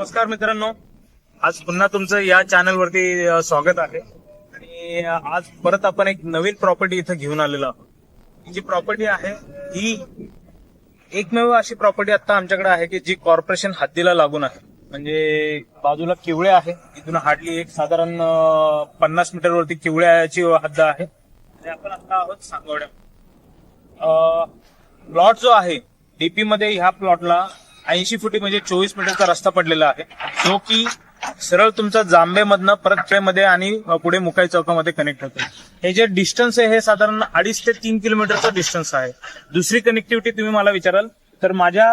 नमस्कार मित्रांनो. आज पुन्हा तुमचं या चॅनल वरती स्वागत आहे. आणि आज परत आपण एक नवीन प्रॉपर्टी इथं घेऊन आलेलो आहोत. ही जी प्रॉपर्टी आहे ही एकमेव अशी प्रॉपर्टी आता आमच्याकडे आहे की जी कॉर्पोरेशन हद्दीला लागून आहे. म्हणजे बाजूला किवळे आहे. इथून हार्डली एक साधारण पन्नास मीटर वरती किवळ्याची हद्द आहे. आणि आपण आता आहोत सांगवड्या प्लॉट जो आहे डीपी मध्ये ह्या प्लॉटला ऐंशी फुटी म्हणजे चोवीस मीटरचा रस्ता पडलेला आहे. जो की सरळ तुमचा जांबेमधनं परत मध्ये आणि पुढे मुकाई चौकामध्ये कनेक्ट होतो. हे जे डिस्टन्स आहे हे साधारण अडीच ते तीन किलोमीटरचं डिस्टन्स आहे. दुसरी कनेक्टिव्हिटी तुम्ही मला विचाराल तर माझ्या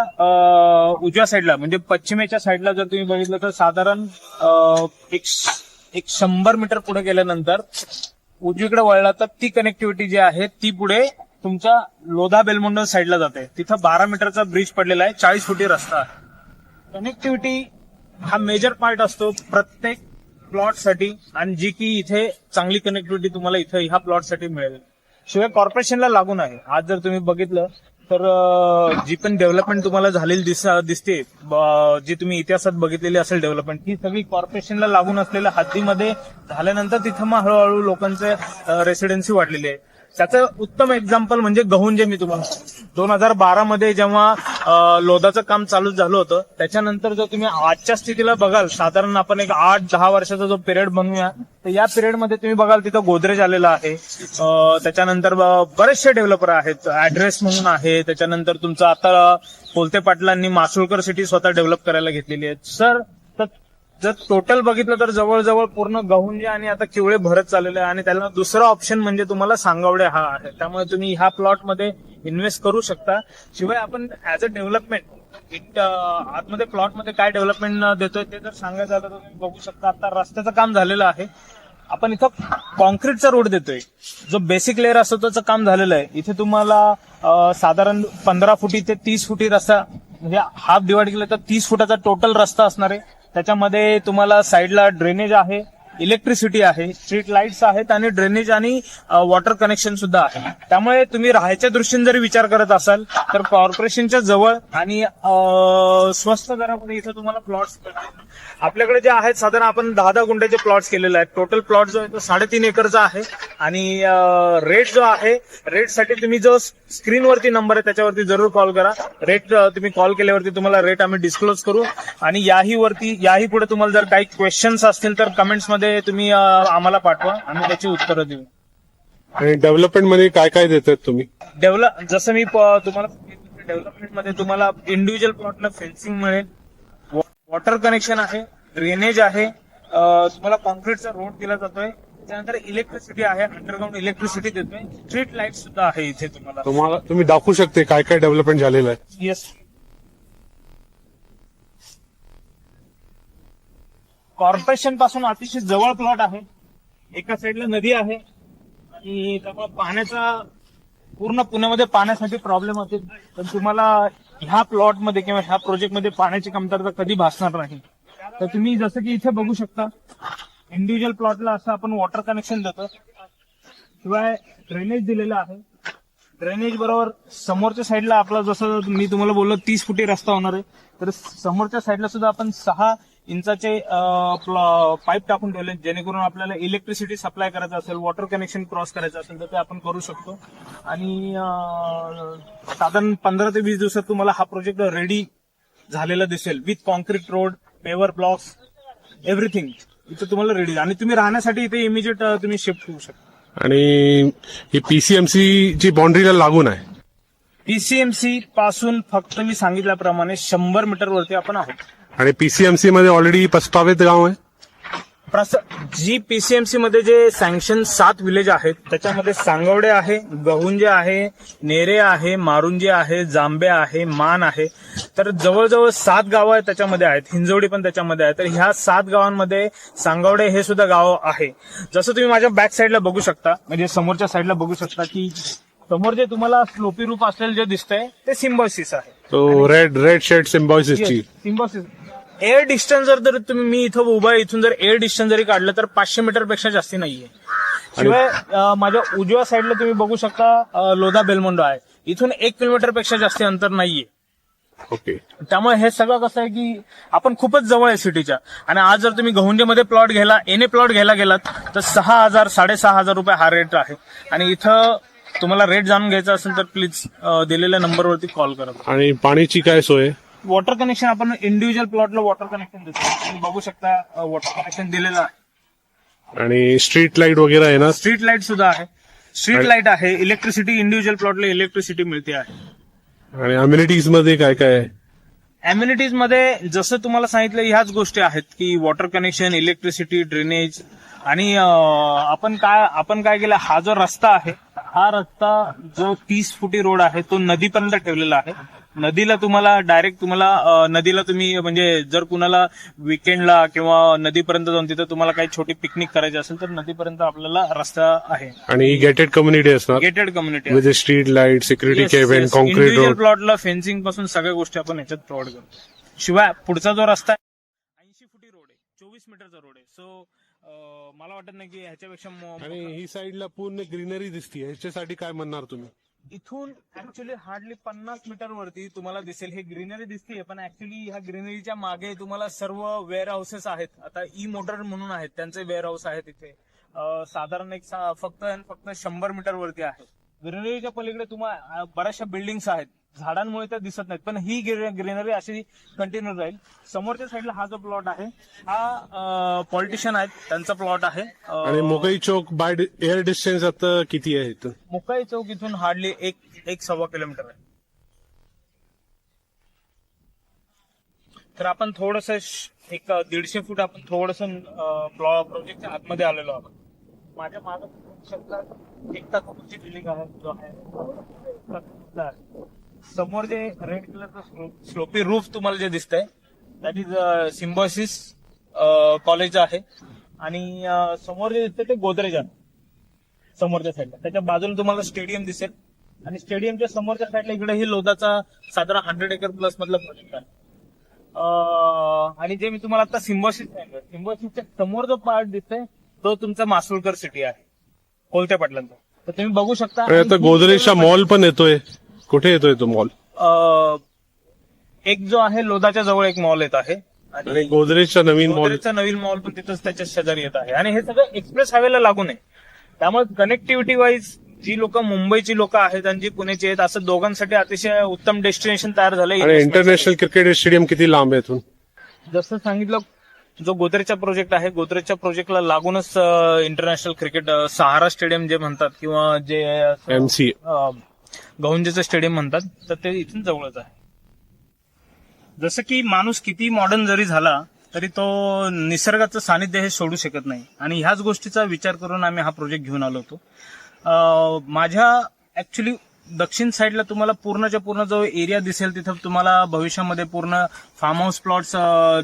उजव्या साईडला म्हणजे पश्चिमेच्या साईडला जर तुम्ही बघितलं तर साधारण एक एक शंभर मीटर पुढे गेल्यानंतर उजवीकडे वळला तर ती कनेक्टिव्हिटी जी आहे ती पुढे तुमच्या लोधा बेलमुंड साईडला जाते. तिथं बारा मीटरचा ब्रिज पडलेला आहे. चाळीस फुटी रस्ता कनेक्टिव्हिटी हा मेजर पार्ट असतो. प्रत्येक प्लॉटसाठी आणि जी की इथे चांगली कनेक्टिव्हिटी तुम्हाला इथं ह्या प्लॉटसाठी मिळेल. शिवाय कॉर्पोरेशनला लागून आहे. आज जर तुम्ही बघितलं तर जी पण डेव्हलपमेंट तुम्हाला झालेली दिस- दिसते ब- जी तुम्ही इतिहासात बघितलेली असेल डेव्हलपमेंट ही सगळी कॉर्पोरेशनला लागून असलेल्या हद्दीमध्ये झाल्यानंतर तिथं मग हळूहळू लोकांचे रेसिडेन्सी वाढलेली आहे. त्याचं उत्तम एक्झाम्पल म्हणजे गहुंजे मी तुम्हाला दोन हजार बारा मध्ये जेव्हा लोधाचं काम चालू झालं होतं त्याच्यानंतर जर तुम्ही आजच्या स्थितीला बघाल साधारण आपण एक आठ दहा वर्षाचा जो पिरियड बनवूया तर या पिरियडमध्ये तुम्ही बघाल तिथं गोदरेज आलेला आहे. त्याच्यानंतर बरेचसे डेव्हलपर आहेत. ऍड्रेस म्हणून आहे. त्याच्यानंतर तुमचं आता कोलते पाटलांनी मासुळकर सिटी स्वतः डेव्हलप करायला घेतलेली आहे सर तर जर टोटल बघितलं तर जवळजवळ पूर्ण गहुंजे आणि आता किवळे भरत चाललेले आहे. आणि त्याला दुसरा ऑप्शन म्हणजे तुम्हाला सांगावडे हा आहे. त्यामुळे तुम्ही ह्या प्लॉटमध्ये इन्व्हेस्ट करू शकता. शिवाय आपण ऍज अ डेव्हलपमेंट आतमध्ये प्लॉटमध्ये काय डेव्हलपमेंट देतोय ते जर सांगायचं झालं तर तुम्ही बघू शकता. आता रस्त्याचं काम झालेलं आहे. आपण इथं कॉन्क्रीटचा रोड देतोय. जो बेसिक लेअर असतो त्याचं काम झालेलं आहे. इथे तुम्हाला साधारण पंधरा फुटी ते तीस फुटी रस्ता म्हणजे हाफ डिवाइड केलं तर तीस फुटाचा टोटल रस्ता असणार आहे. त्याच्यामध्ये तुम्हाला साईडला ड्रेनेज आहे इलेक्ट्रिसिटी आहे स्ट्रीट लाईट्स आहेत आणि ड्रेनेज आणि वॉटर कनेक्शन सुद्धा आहे. त्यामुळे तुम्ही राहायच्या दृष्टीने जरी विचार करत असाल तर कॉर्पोरेशनच्या जवळ आणि स्वस्त दरामध्ये इथं तुम्हाला प्लॉट्स आपल्याकडे जे आहेत साधारण आपण दहा दहा गुंड्याचे प्लॉट्स केलेले आहेत. टोटल प्लॉट जो आहे तो साडेतीन एकरचा आहे आणि रेट जो आहे रेटसाठी तुम्ही जो स्क्रीनवरती नंबर आहे त्याच्यावरती जरूर कॉल करा. रेट तुम्ही कॉल केल्यावरती तुम्हाला रेट आम्ही डिस्क्लोज करू. आणि याही वरती याही पुढे तुम्हाला जर काही क्वेश्चन्स असतील तर कमेंट्समध्ये तुम्ही आम्हाला पाठवा. आम्ही त्याची उत्तरं देऊ. आणि डेव्हलपमेंटमध्ये काय काय देतात तुम्ही? डेव्हलप जसं मी तुम्हाला डेव्हलपमेंटमध्ये तुम्हाला इंडिव्हिज्युअल प्लॉटला फेन्सिंग मिळेल. वॉटर कनेक्शन आहे ड्रेनेज आहे. तुम्हाला कॉन्क्रीटचा रोड दिला जातोय. त्यानंतर इलेक्ट्रिसिटी आहे अंडरग्राऊंड इलेक्ट्रिसिटी देतोय. स्ट्रीट लाइट सुद्धा आहे इथे तुम्हाला. तुम्हाला तुम्ही दाखवू शकते काय काय डेव्हलपमेंट झालेलं आहे. येस कॉर्पोरेशनपासून अतिशय जवळ प्लॉट आहे. एका साईडला नदी आहे. आणि त्यामुळे पाण्याचा पूर्ण पुण्यामध्ये पाण्यासाठी प्रॉब्लेम असेल पण तुम्हाला ह्या प्लॉटमध्ये किंवा ह्या प्रोजेक्टमध्ये पाण्याची कमतरता कधी भासणार नाही. तर तुम्ही जसं की इथे बघू शकता इंडिव्हिज्युअल प्लॉटला असं आपण वॉटर कनेक्शन देतो. शिवाय ड्रेनेज दिलेलं आहे. ड्रेनेज बरोबर समोरच्या साईडला आपला जसं मी तुम्हाला बोललो तीस फुटी रस्ता होणार आहे. तर समोरच्या साईडला सुद्धा आपण सहा इंचाचे पाईप टाकून ठेवले जेणेकरून आपल्याला इलेक्ट्रिसिटी सप्लाय करायचं असेल वॉटर कनेक्शन क्रॉस करायचं असेल तर ते आपण करू शकतो. आणि साधारण पंधरा ते वीस दिवसात तुम्हाला हा प्रोजेक्ट रेडी झालेला दिसेल. With concrete road paver blocks everything इथं तुम्हाला रेडी आणि तुम्ही राहण्यासाठी इथे इमिजिएट तुम्ही शिफ्ट होऊ शकता. आणि ही पीसीएमसी जी बाउंड्रीला लागून आहे. पीसीएमसी पासून फक्त मी सांगितल्याप्रमाणे शंभर मीटर वरती आपण आहोत. आणि पीसीएमसी मध्ये ऑलरेडी प्रस्तावित गाव आहे. प्रस जी पीसीएमसी मध्ये जे सँक्शन सात विलेज आहेत त्याच्यामध्ये सांगवडे आहे गहुंजे आहे नेरे आहे मारुंजे आहे जांबे आहे मान आहे. तर जवळजवळ सात गावं आहेत त्याच्यामध्ये आहेत. हिंजवडी पण त्याच्यामध्ये आहे. तर ह्या सात गावांमध्ये सांगवडे हे सुद्धा गाव आहे. जसं तुम्ही माझ्या बॅक साईडला बघू शकता म्हणजे समोरच्या साईडला बघू शकता की समोर जे तुम्हाला स्लोपी रूप असलेलं जे दिसतंय ते सिम्बॉसिस आहे. तो रेड रेड शेड सिम्बॉसिसची सिम्बॉसिस एअर डिस्टन्स जर तर तुम्ही मी इथं उभा आहे इथून जर एअर डिस्टन्स जरी काढलं तर पाचशे मीटरपेक्षा जास्ती नाहीये. शिवाय अं, माझ्या उजव्या साईडला तुम्ही बघू शकता अं, लोधा बेलमोंडो आहे. इथून एक किलोमीटरपेक्षा जास्ती अंतर नाहीये. ओके. त्यामुळे हे सगळं कसं आहे की आपण खूपच जवळ आहे सिटीच्या. आणि आज जर तुम्ही गहुंजेमध्ये प्लॉट घ्यायला एने प्लॉट घ्यायला गेलात तर सहा हजार साडेसहा हजार रुपये हा रेट आहे. आणि इथं तुम्हाला रेट जाणून घ्यायचा असेल तर प्लीज दिलेल्या नंबरवरती कॉल करा. आणि पाण्याची काय सोय? आहे? वॉटर कनेक्शन आपण इंडिव्हिज्युअल प्लॉटला वॉटर कनेक्शन देतो. तुम्ही बघू शकता वॉटर कनेक्शन दिलेलं आहे. आणि स्ट्रीट लाइट वगैरे आहे ना? स्ट्रीट लाइट सुद्धा आहे. स्ट्रीट लाइट आहे. इलेक्ट्रिसिटी इंडिव्हिज्युअल प्लॉटला इलेक्ट्रिसिटी मिळते आहे. आणि अम्युनिटीजमध्ये काय काय आहे? अम्युनिटीजमध्ये जसं तुम्हाला सांगितलं ह्याच गोष्टी आहेत की वॉटर कनेक्शन इलेक्ट्रिसिटी ड्रेनेज आणि अं, आपण काय आपण काय केलं हा जो रस्ता आहे हा रस्ता जो तीस फुटी रोड आहे तो नदीपर्यंत ठेवलेला आहे. नदीला तुम्हाला डायरेक्ट तुम्हाला नदीला तुम्ही म्हणजे जर कुणाला विकेंडला किंवा नदीपर्यंत जाऊन तिथं तुम्हाला काही छोटी पिकनिक करायची असेल तर नदीपर्यंत आपल्याला रस्ता आहे. आणि गेटेड कम्युनिटी असणार. गेटेड कम्युनिटी म्हणजे street light security cabin concrete road प्लॉटला फेन्सिंगपासून सगळ्या गोष्टी आपण याच्यात प्रोव्हाइड करतो. शिवाय पुढचा जो रस्ता आहे ऐंशी फुटी रोड आहे चोवीस मीटरचा रोड आहे. सो मला वाटत नाही की ह्याच्यापेक्षा आणि ही साईडला पूर्ण ग्रीनरी दिसते ह्याच्यासाठी काय म्हणणार तुम्ही? इथून ऍक्च्युली हार्डली पन्नास मीटर वरती तुम्हाला दिसेल. हे ग्रीनरी दिसते पण ऍक्च्युली ह्या ग्रीनरीच्या मागे तुम्हाला सर्व वेअर हाऊसेस आहेत. आता ई मोटर म्हणून आहेत त्यांचे वेअर हाऊस आहेत इथे. साधारण एक फक्त फक्त शंभर मीटर वरती आहे. ग्रीनरीच्या पलीकडे तुम्हाला बऱ्याचशा बिल्डिंग्स आहेत. झाडांमुळे त्या दिसत नाहीत. पण ही ग्रीनरी अशी कंटिन्यू राहील. समोरच्या साईडला हा जो प्लॉट आहे हा पॉलिटिशियन आहेत. त्यांचा प्लॉट आहे. आणि Mogai Chowk by air distance आता किती आहे इथं? मुक्काई चौक इथून हार्डली एक एक सव्वा किलोमीटर आहे. तर आपण थोडस एक दीडशे फूट आपण थोडस प्रोजेक्टच्या आतमध्ये आलेलो आहोत. माझ्या मागे एक तासाची बिल्डिंग आहे जो आहे. समोर जे रेड कलरचं स्लोपी रूफ तुम्हाला जे दिसतंय दॅट इज सिम्बॉसिस कॉलेज आहे. आणि अं, समोर जे दिसतंय ते गोदरेज आहे समोरच्या साईडला त्याच्या बाजूला तुम्हाला स्टेडियम दिसेल. आणि स्टेडियमच्या समोरच्या साईडला इकडे ही लोधाचा साधारण हंड्रेड एकर प्लस मधला प्रोजेक्ट आहे. अं, आणि जे मी तुम्हाला आता सिम्बॉसिस सांगितलं सिम्बॉसिसच्या समोर जो पार्ट दिसतोय तो तुमचा मासुळकर सिटी आहे. कोलत्या पाटलांचा. तर तुम्ही बघू शकता. गोदरेजचा मॉल पण येतोय. कुठे येतोय तो मॉल अं, एक जो आहे लोधाच्या जवळ एक मॉल येत आहे. आणि गोदरेजचा नवीन मॉल गोदरेजचा नवीन मॉल पण तिथंच त्याच्या शेजारी येत आहे. आणि हे सगळं एक्सप्रेस हायवेला लागून आहे त्यामुळे कनेक्टिव्हिटी वाईज जी लोक मुंबईची लोक आहेत आणि जी पुण्याची आहेत असं दोघांसाठी अतिशय उत्तम डेस्टिनेशन तयार झालंय. आणि इंटरनॅशनल क्रिकेट स्टेडियम किती लांब आहे इथून? जसं सांगितलं जो गोदरेजचा प्रोजेक्ट आहे गोदरेजच्या प्रोजेक्टला लागूनच इंटरनॅशनल क्रिकेट सहारा स्टेडियम जे म्हणतात किंवा जे असं, एमसी अं, गहुंजेचं स्टेडियम म्हणतात तर ते इथून जवळच आहे. जसं की माणूस किती मॉडर्न जरी झाला तरी तो निसर्गाचं सानिध्य हे सोडू शकत नाही. आणि ह्याच गोष्टीचा विचार करून आम्ही हा प्रोजेक्ट घेऊन आलो होतो. माझ्या ऍक्च्युली दक्षिण साईडला तुम्हाला पूर्णच्या पूर्ण जो एरिया दिसेल तिथं तुम्हाला भविष्यामध्ये पूर्ण फार्म हाऊस प्लॉट्स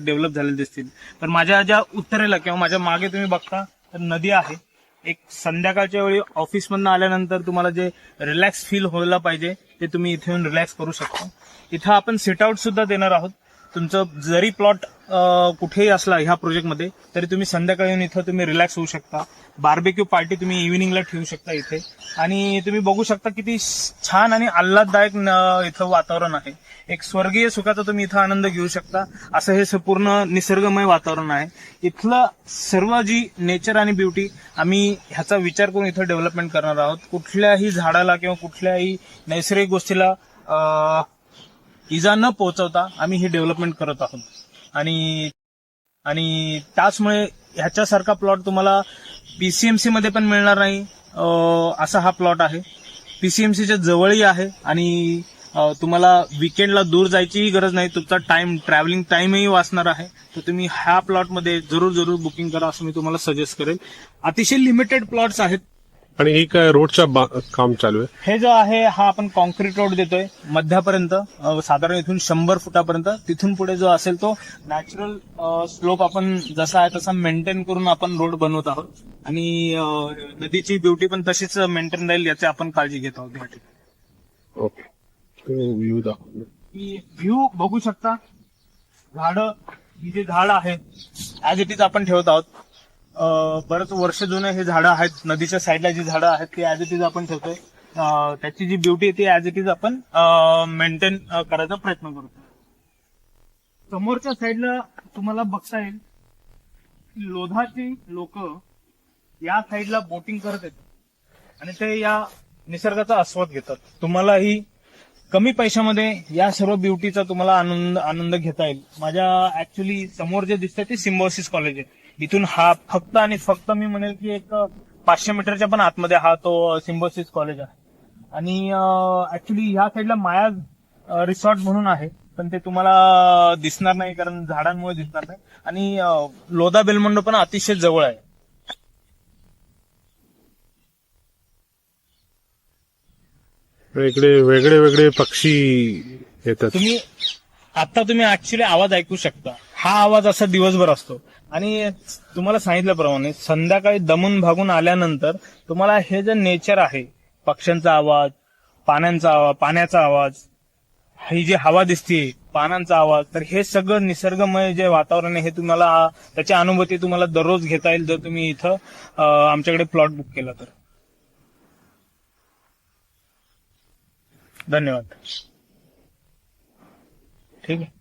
डेव्हलप झालेले दिसतील. तर माझ्या ज्या उत्तरेला किंवा माझ्या मागे तुम्ही बघता तर नदी आहे. एक संध्याकाळच्या वेळी ऑफिसमधनं आल्यानंतर तुम्हाला जे रिलॅक्स फील व्हायला पाहिजे ते तुम्ही इथे येऊन रिलॅक्स करू शकता. इथं आपण सिटआउट सुद्धा देणार आहोत. तुमचं जरी प्लॉट कुठेही असला ह्या प्रोजेक्टमध्ये तरी तुम्ही संध्याकाळी येऊन इथं तुम्ही रिलॅक्स होऊ शकता. बार्बेक्यू पार्टी तुम्ही इव्हिनिंगला ठेवू शकता इथे. आणि तुम्ही बघू शकता किती छान आणि आल्हाददायक इथं वातावरण आहे. एक स्वर्गीय सुखाचा तुम्ही इथं आनंद घेऊ शकता. असं हे संपूर्ण पूर्ण निसर्गमय वातावरण आहे. इथलं सर्व जी नेचर आणि ब्युटी आम्ही ह्याचा विचार करून इथं डेव्हलपमेंट करणार आहोत. कुठल्याही झाडाला किंवा कुठल्याही नैसर्गिक गोष्टीला इजा न पोहोचवता आम्ही ही डेव्हलपमेंट करत आहोत. आणि आणि त्याचमुळे ह्याच्यासारखा प्लॉट तुम्हाला पीसीएमसी मध्ये पण मिळणार नाही. असा हा प्लॉट आहे. पीसीएमसीच्या जवळही आहे आणि तुम्हाला विकेंडला दूर जायचीही गरज नाही. तुमचा टाइम ट्रॅव्हलिंग टाइमही वाचणार आहे. तर तुम्ही ह्या प्लॉटमध्ये जरूर जरूर बुकिंग करा असं मी तुम्हाला सजेस्ट करेल अतिशय लिमिटेड प्लॉट्स आहेत. आणि ही काय रोडच्या काम चालू आहे? हे जो आहे हा आपण कॉन्क्रीट रोड देतोय मध्यापर्यंत अं, साधारण इथून शंभर फुटापर्यंत. तिथून पुढे जो असेल तो नॅचरल स्लोप आपण जसा आहे तसा मेंटेन करून आपण रोड बनवत आहोत. आणि अं, नदीची ब्युटी पण तशीच मेंटेन राहील याची आपण काळजी घेत आहोत या ठिकाणी. ओके. व्ह्यू दाखव व्ह्यू बघू शकता. झाड ही जे झाड आहे ऍज इट इज आपण ठेवत आहोत बरंच वर्ष जुने हे झाडं आहेत. नदीच्या साईडला जी झाडं आहेत ती ऍज इट इज आपण ठेवतोय. त्याची जी ब्युटी आहे ती ऍज इट इज आपण मेंटेन करायचा प्रयत्न करतो समोरच्या साईडला तुम्हाला बघता येईल. लोधाची लोक या साईडला बोटिंग करत येतात. आणि ते या निसर्गाचा आस्वाद घेतात. तुम्हाला ही कमी पैशामध्ये या सर्व ब्युटीचा तुम्हाला आनंद आनंद घेता येईल. माझ्या ऍक्च्युली समोर जे दिसतंय ते सिम्बॉसिस कॉलेज आहे. इथून हा फक्त आणि फक्त मी म्हणेल की एक पाचशे मीटरच्या पण आतमध्ये हा तो सिम्बॉसिस कॉलेज आहे. आणि ऍक्च्युली ह्या साईडला मायाज रिसॉर्ट म्हणून आहे. पण ते तुम्हाला दिसणार नाही कारण झाडांमुळे दिसणार नाही. आणि लोधा बेलमंडो पण अतिशय जवळ आहे. इकडे वेगळे वेगळे पक्षी येतात. तुम्ही आता तुम्ही ऍक्च्युली आवाज ऐकू शकता. हा आवाज असा दिवसभर असतो. आणि तुम्हाला सांगितल्याप्रमाणे संध्याकाळी दमून भागून आल्यानंतर तुम्हाला हे जे नेचर आहे पक्ष्यांचा आवाज पाण्यांचा आवाज पाण्याचा आवाज ही जी हवा दिसते पानांचा आवाज तर हे सगळं निसर्गमय जे वातावरण आहे हे तुम्हाला त्याची अनुभूती तुम्हाला दररोज घेता येईल जर तुम्ही इथं आमच्याकडे प्लॉट बुक केला तर. धन्यवाद. ठीक है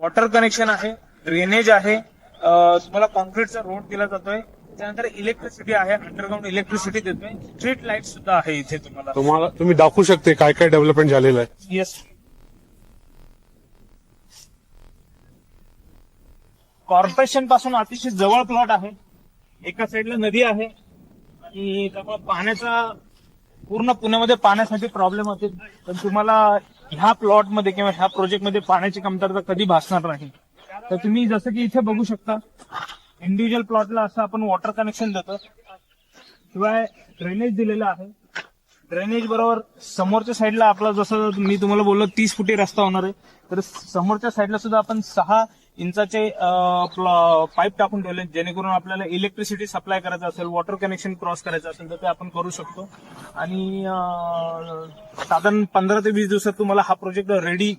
वॉटर कनेक्शन आहे ड्रेनेज आहे तुम्हाला कॉन्क्रीटचा रोड दिला जातोय त्यानंतर इलेक्ट्रिसिटी आहे अंडरग्राऊंड इलेक्ट्रिसिटी देतोय स्ट्रीट लाइट सुद्धा आहे इथे तुम्हाला. तुम्हाला तुम्ही दाखवू शकते काय काय डेव्हलपमेंट झालेलं आहे. येस कॉर्पोरेशनपासून अतिशय जवळ प्लॉट आहे. एका साईडला नदी आहे आणि त्यामुळे पाण्याचा पूर्ण पुण्यामध्ये पाण्यासाठी प्रॉब्लेम होते. पण तुम्हाला ह्या प्लॉटमध्ये किंवा ह्या प्रोजेक्टमध्ये पाण्याची कमतरता कधी भासणार नाही. तर तुम्ही जसं की इथे बघू शकता इंडिव्हिज्युअल प्लॉटला असं आपण वॉटर कनेक्शन देतो. शिवाय ड्रेनेज दिलेलं आहे. ड्रेनेज बरोबर समोरच्या साईडला आपला जसं मी तुम्हाला बोललो तीस फुटी रस्ता होणार आहे. तर समोरच्या साईडला सुद्धा आपण सहा इंचाचे पाईप टाकून ठेवले जेणेकरून आपल्याला इलेक्ट्रिसिटी सप्लाय करायचं असेल वॉटर कनेक्शन क्रॉस करायचं असेल तर ते आपण करू शकतो. आणि साधारण पंधरा ते वीस दिवसात तुम्हाला हा प्रोजेक्ट रेडी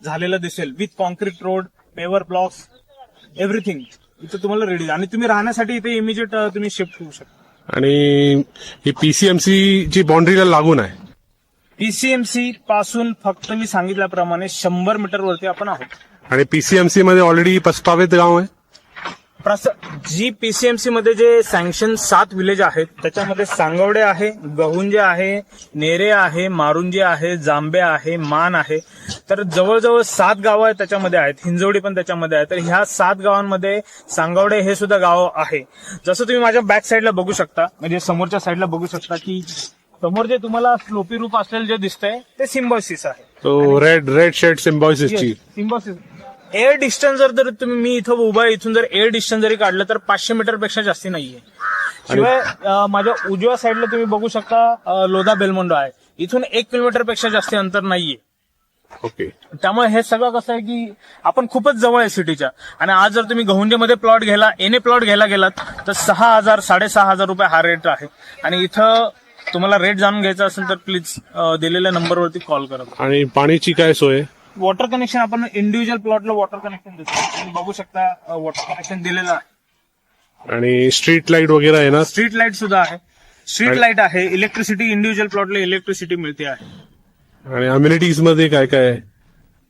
झालेला दिसेल. With concrete road paver blocks everything इथं तुम्हाला रेडी आणि तुम्ही राहण्यासाठी इथे इमिजिएट तुम्ही शिफ्ट होऊ शकता. आणि ही पीसीएमसी जी बाउंड्रीला लागून आहे. पीसीएमसी पासून फक्त मी सांगितल्याप्रमाणे शंभर मीटर वरती आपण आहोत. आणि पीसीएमसी मध्ये ऑलरेडी प्रस्तावित गाव आहे? जी पीसीएमसी मध्ये जे सँक्शन सात विलेज आहेत त्याच्यामध्ये सांगवडे आहे गहुंजे आहे नेरे आहे मारुंजे आहे जांबे आहे मान आहे. तर जवळजवळ सात गावं आहेत त्याच्यामध्ये आहेत. हिंजवडी पण त्याच्यामध्ये आहे. तर ह्या सात गावांमध्ये सांगवडे हे सुद्धा गाव आहे. जसं तुम्ही माझ्या बॅक साईडला बघू शकता म्हणजे समोरच्या साईडला बघू शकता की समोर जे तुम्हाला स्लोपी रूप असलेलं जे दिसतंय ते सिम्बॉसिस आहे. तो रेड रेड शेड सिम्बॉयसिसची सिम्बॉसिस एअर डिस्टन्स जर तर तुम्ही मी इथं उभा आहे, इथून जर एअर डिस्टन्स जरी काढलं तर पाचशे मीटरपेक्षा जास्ती नाहीये. शिवाय माझ्या उजव्या साईडला तुम्ही बघू शकता लोधा बेलमोंडो आहे. इथून एक किलोमीटरपेक्षा जास्ती अंतर नाहीये. ओके. त्यामुळे हे सगळं कसं आहे की आपण खूपच जवळ आहे सिटीच्या. आणि आज जर तुम्ही गहुंजेमध्ये प्लॉट घ्यायला एने प्लॉट घ्यायला गेलात तर सहा हजार साडेसहा हजार रुपये हा रेट आहे. आणि इथं तुम्हाला रेट जाणून घ्यायचा असेल तर प्लीज दिलेल्या नंबरवरती कॉल करा. आणि पाण्याची काय सोय? वॉटर कनेक्शन आपण इंडिव्हिज्युअल प्लॉटला वॉटर कनेक्शन देतो. तुम्ही बघू शकता वॉटर कनेक्शन दिलेलं आहे. आणि स्ट्रीट लाइट वगैरे आहे ना? स्ट्रीट लाइट सुद्धा आहे. स्ट्रीट लाइट आहे. इलेक्ट्रिसिटी इंडिव्हिज्युअल प्लॉटला इलेक्ट्रिसिटी मिळते आहे. आणि अम्युनिटीजमध्ये काय काय आहे?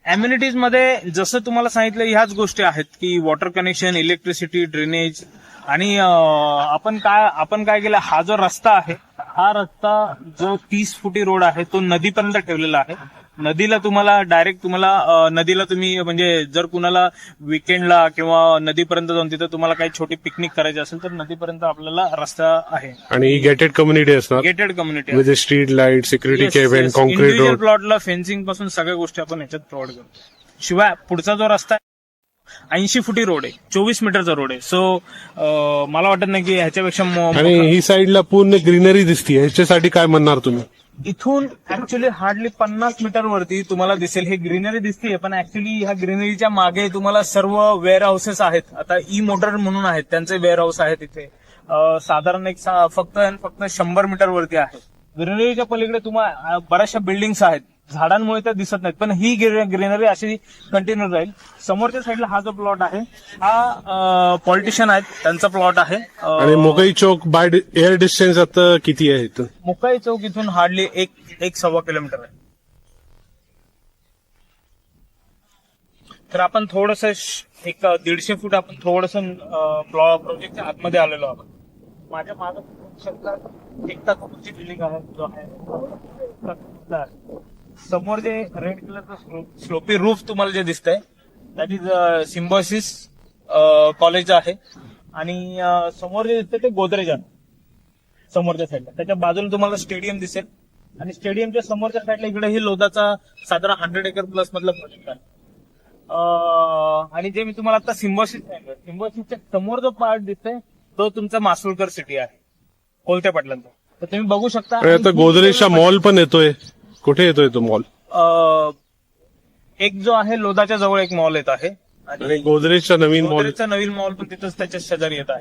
अम्युनिटीजमध्ये जसं तुम्हाला सांगितलं ह्याच गोष्टी आहेत की वॉटर कनेक्शन इलेक्ट्रिसिटी ड्रेनेज आणि अं, आपण काय आपण काय केलं हा जो रस्ता आहे हा रस्ता जो तीस फुटी रोड आहे तो नदीपर्यंत ठेवलेला आहे. नदीला तुम्हाला डायरेक्ट तुम्हाला नदीला तुम्ही म्हणजे जर कुणाला विकेंडला किंवा नदीपर्यंत जाऊन तिथं तुम्हाला काही छोटी पिकनिक करायची असेल तर नदीपर्यंत आपल्याला रस्ता आहे. आणि गेटेड कम्युनिटी असणार? गेटेड कम्युनिटी म्हणजे स्ट्रीट लाइट सिक्युरिटी कॉन्क्रीट प्लॉटला फेन्सिंगपासून सगळ्या गोष्टी आपण याच्यात प्रोव्हाइड करतो. शिवाय पुढचा जो रस्ता आहे ऐंशी फुटी रोड आहे चोवीस मीटरचा रोड आहे. सो मला वाटत नाही की ह्याच्यापेक्षा मो- आणि ही साईडला पूर्ण ग्रीनरी दिसते ह्याच्यासाठी काय म्हणणार तुम्ही? इथून ऍक्च्युली हार्डली पन्नास मीटर वरती तुम्हाला दिसेल. हे ग्रीनरी दिसते पण ऍक्च्युली ह्या ग्रीनरीच्या मागे तुम्हाला सर्व वेअर हाऊसेस आहेत. आता ई मोटर म्हणून आहेत त्यांचे वेअर हाऊस आहेत इथे. अं, साधारण एक सा- फक्त आणि फक्त शंभर मीटर वरती आहे. ग्रीनरीच्या पलीकडे तुम्हाला बऱ्याचशा बिल्डिंग्स आहेत. झाडांमुळे त्या दिसत नाहीत. पण ही ग्रीनरी अशी कंटिन्यू राहील. समोरच्या साईडला हा जो प्लॉट आहे हा पॉलिटिशियन आहेत. त्यांचा प्लॉट आहे. आणि Mogai Chowk by air distance आता किती आहे इथून मुक्काई चौक इथून हार्डली एक एक सव्वा किलोमीटर आहे. तर आपण थोडस एक दीडशे फूट आपण थोडस प्रोजेक्टच्या आतमध्ये आलेलो आहोत. माझ्या मागे एकता कपूरची बिल्डिंग आहे जो एकता आहे. समोर जे रेड कलरचं स्लोपी रूफ तुम्हाला जे दिसतंय दॅट इज सिम्बॉसिस कॉलेज आहे. आणि अं, समोर जे दिसतंय ते गोदरेज आहे समोरच्या साईडला त्याच्या बाजूला तुम्हाला स्टेडियम दिसेल. आणि स्टेडियमच्या समोरच्या साईडला इकडे ही लोधाचा साधारण हंड्रेड एकर प्लस मधला प्रोजेक्ट आहे. अं, आणि जे मी तुम्हाला आता सिम्बॉसिस सांगितलं सिम्बॉसिसच्या समोर जो पार्ट दिसतोय तो तुमचा मासुळकर सिटी आहे. कोलत्या पाटलांचा. तर तुम्ही बघू शकता. गोदरेजचा मॉल पण येतोय. कुठे येतोय तो मॉल अं, एक जो आहे लोधाच्या जवळ एक मॉल येत आहे. आणि गोदरेजचा नवीन मॉल गोदरेजचा नवीन मॉल पण तिथंच त्याच्या शेजारी येत आहे.